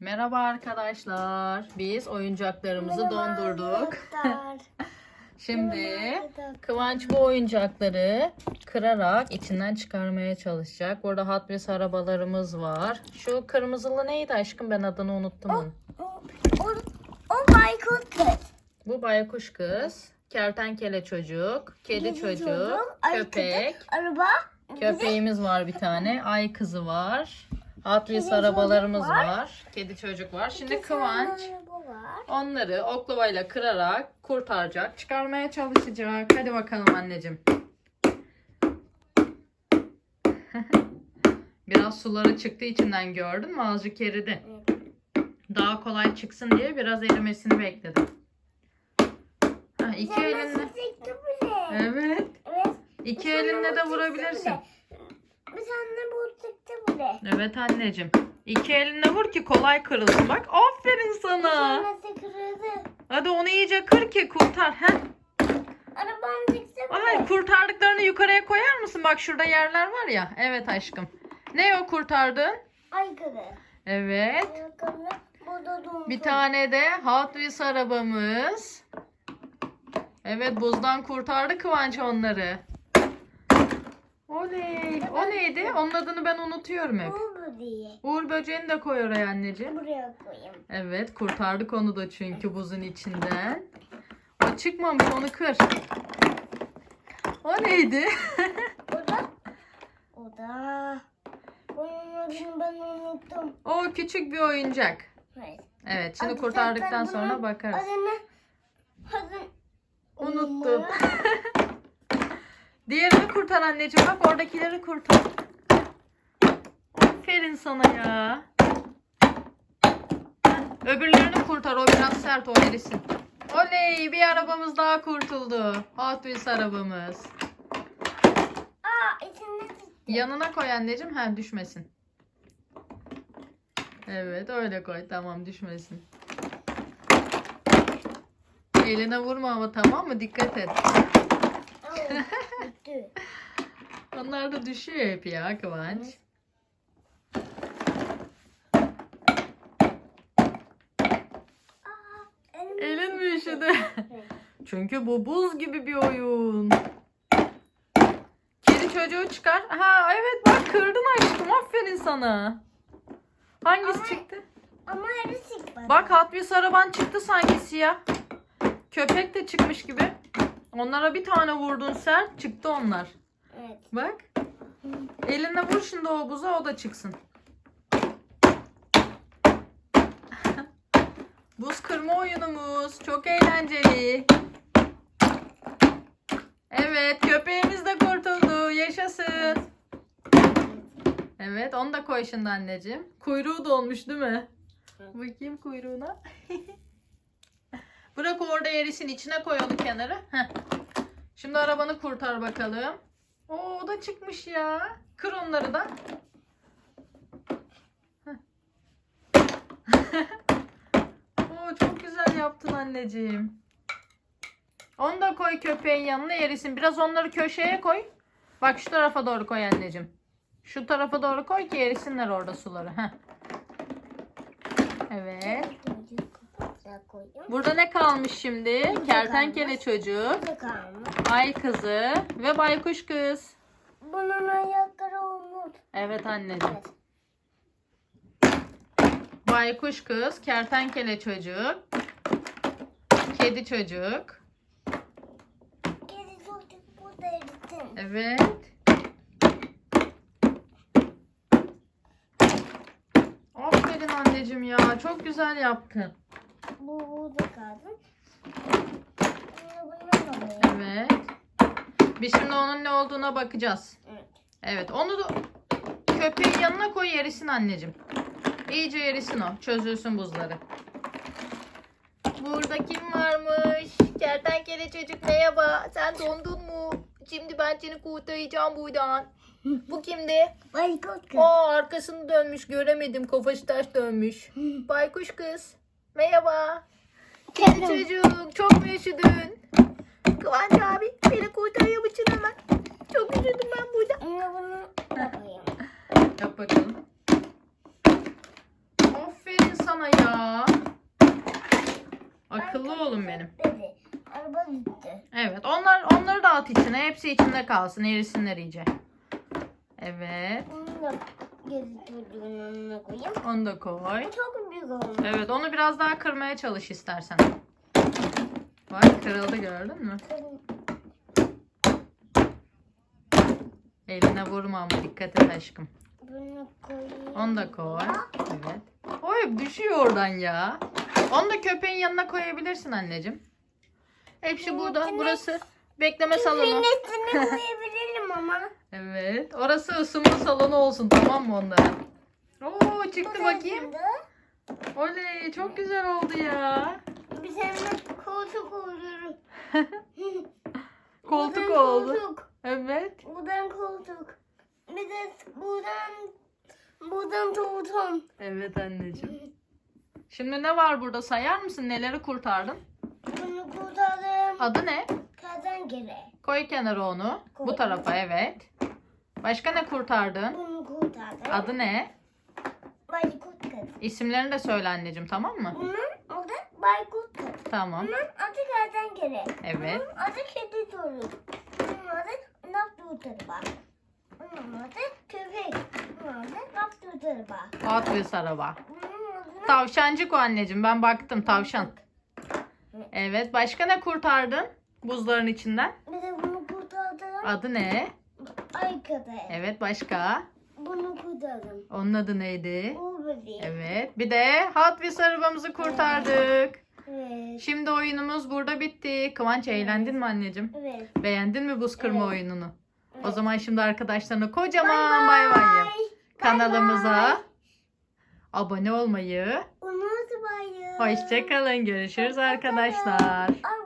Merhaba arkadaşlar. Biz oyuncaklarımızı dondurduk. Şimdi Kıvanç bu oyuncakları kırarak içinden çıkarmaya çalışacak. Burada Hot Wheels arabalarımız var. Şu kırmızılı neydi aşkım ben adını unuttum onun. O, o, o Michael kız. Bu baykuş kız, kertenkele çocuk, kedi Kedi çocuk, çocuk, köpek. Araba. Köpeğimiz var bir tane. Ay kızı var. Hot Wheels Kedi arabalarımız var. var. Kedi çocuk var. Şimdi tane Kıvanç onları oklavayla kırarak kurtaracak, çıkarmaya çalışacak. Hadi bakalım anneciğim. Biraz suları çıktı içinden gördün mü? Azıcık eridi. Daha kolay çıksın diye biraz erimesini bekledim. Ha, iki elinle. Evet. İki elinle de vurabilirsin. bile. Bir tane bu çıktı bile. Evet anneciğim. İki elinle vur ki kolay kırılsın. Bak aferin sana. Nasıl kırıldı? Hadi onu iyice kır ki kurtar. Heh. Arabam çıktı Ay kurtardıklarını yukarıya koyar mısın? Bak şurada yerler var ya. Evet aşkım. Ne o kurtardın? Ay kızı. Evet. Ayakkabı. Bu da dondu. Bir tane de Hot Wheels arabamız. Evet buzdan kurtardı Kıvanç onları. Oley. O neydi? Onun adını ben unutuyorum hep. Bu diye. Uğur böceğini de koy oraya anneciğim. Buraya koyayım. Evet kurtardık onu da çünkü buzun içinden. O çıkmamış onu kır. O neydi? O da. O da. Bunun adını ben unuttum. o küçük bir oyuncak. Hayır. Evet şimdi Adı kurtardıktan zaten sonra bunun bakarız. Adını. Adını. Unuttum. Diğerini kurtar anneciğim bak oradakileri kurtar. Aferin sana ya. Öbürlerini kurtar o biraz sert o erisin. Oley bir arabamız daha kurtuldu. Hot Wheels arabamız. Aa içinde. Yanına koy anneciğim. Ha düşmesin. Evet öyle koy. Tamam düşmesin. Eline vurma ama tamam mı? Dikkat et. Çıktı. Onlar da düşüyor hep ya Kıvanç. Aa, elim Elin mi üşüdü? Evet. Çünkü bu buz gibi bir oyun. Kedi çocuğu çıkar. Ha evet bak kırdın aşkım. Aferin sana. Hangisi Ama- çıktı? Ama eli çıkmadı. Bak Hot Wheels araban çıktı sanki siyah. Köpek de çıkmış gibi. Onlara bir tane vurdun sert çıktı onlar. Evet. Bak. Eline vur şimdi o buza o da çıksın. Buz kırma oyunumuz. Çok eğlenceli. Evet köpeğimiz de kurtuldu. Yaşasın. Evet onu da koy şimdi anneciğim. Kuyruğu dolmuş değil mi? Bakayım kuyruğuna. Bırak orada erisin içine koy onu kenara. Heh. Şimdi arabanı kurtar bakalım. Oo, o da çıkmış ya. Kır onları da. Oo, çok güzel yaptın anneciğim. Onu da koy köpeğin yanına erisin. Biraz onları köşeye koy. Bak şu tarafa doğru koy anneciğim. Şu tarafa doğru koy ki erisinler orada suları. Heh. Evet. Koydum. Burada ne kalmış şimdi? Kertenkele çocuk, Bu da kalmış. ay kızı ve baykuş kız. Bunun ayakları olmuş. Evet anneciğim. Evet. Baykuş kız, kertenkele çocuk, kedi çocuk. Kedi çocuk burada eritin. Evet. Aferin anneciğim ya. Çok güzel yaptın. Bu burada alayım. Evet. Biz şimdi onun ne olduğuna bakacağız. Evet. Evet. Onu da köpeğin yanına koy erisin anneciğim. İyice erisin o. Çözülsün buzları. Burada kim varmış? Kertenkele çocuk merhaba. Sen dondun mu? Şimdi ben seni kurtaracağım buradan. Bu kimdi? Baykuş kız. Aa arkasını dönmüş göremedim. Kafası ters dönmüş. Baykuş kız. Merhaba. Kedi çocuk çok mu üşüdün? Kıvanç abi beni kurtarıyor musun hemen? Çok üşüdüm ben burada. Ama bunu yapayım. Yap bakalım. Aferin sana sana ya. Akıllı oğlum benim. Dedi. Araba gitti. Evet. Onlar onları da at içine. Hepsi içinde kalsın. Erisinler iyice. Evet. Bunu da geri çocuğun önüne koyayım. Onu da koy. Bu çok olmuş. Evet. Onu biraz daha kırmaya çalış istersen. Bak kırıldı gördün mü? Eline vurma ama dikkat et aşkım. Bunu koyayım. Onu da koy. Evet. Oy düşüyor oradan ya. Onu da köpeğin yanına koyabilirsin anneciğim. Hepsi burada. Burası bekleme salonu. Minnesini koyabilirim ama. Evet. Orası ısınma salonu olsun tamam mı onların? Oo çıktı bakayım. Oley çok güzel oldu ya. Bir tane koltuk olurum. Koltuk Buradan oldu. Koltuk. Evet. Buradan koltuk. Bir de buradan buradan tuğum. Evet anneciğim. Şimdi ne var burada sayar mısın? Neleri kurtardın? Bunu kurtardım. Adı ne? Kertenkele. Koy kenara onu. Bu Koy. tarafa evet. Başka ne kurtardın? Bunu kurtardım. Adı ne? Baykut kız. İsimlerini de söyle anneciğim tamam mı? Bunun adı Baykut kız. Tamam. Bunun adı kertenkele. Evet. Bunun adı kedi toru. Bunun adı naptuğu bak. Bunun adı köpek. Bunun adı bak. Hot Wheels araba. Tavşancık o anneciğim. Ben baktım tavşan. Evet. Başka ne kurtardın? Buzların içinden. Bir de bunu kurtardım. Adı ne? Arkada. Evet başka? Bunu kurtardım. Onun adı neydi? Bu bebeği. Evet. Bir de Hot Wheels arabamızı kurtardık. Evet. Şimdi oyunumuz burada bitti. Kıvanç eğlendin mi anneciğim? Evet. Beğendin mi buz kırma Evet. oyununu? O Evet. zaman şimdi arkadaşlarına kocaman bay bay. Kanalımıza abone olmayı, Unutmayın. hoşçakalın. Görüşürüz arkadaşlar. Arkadaşlar.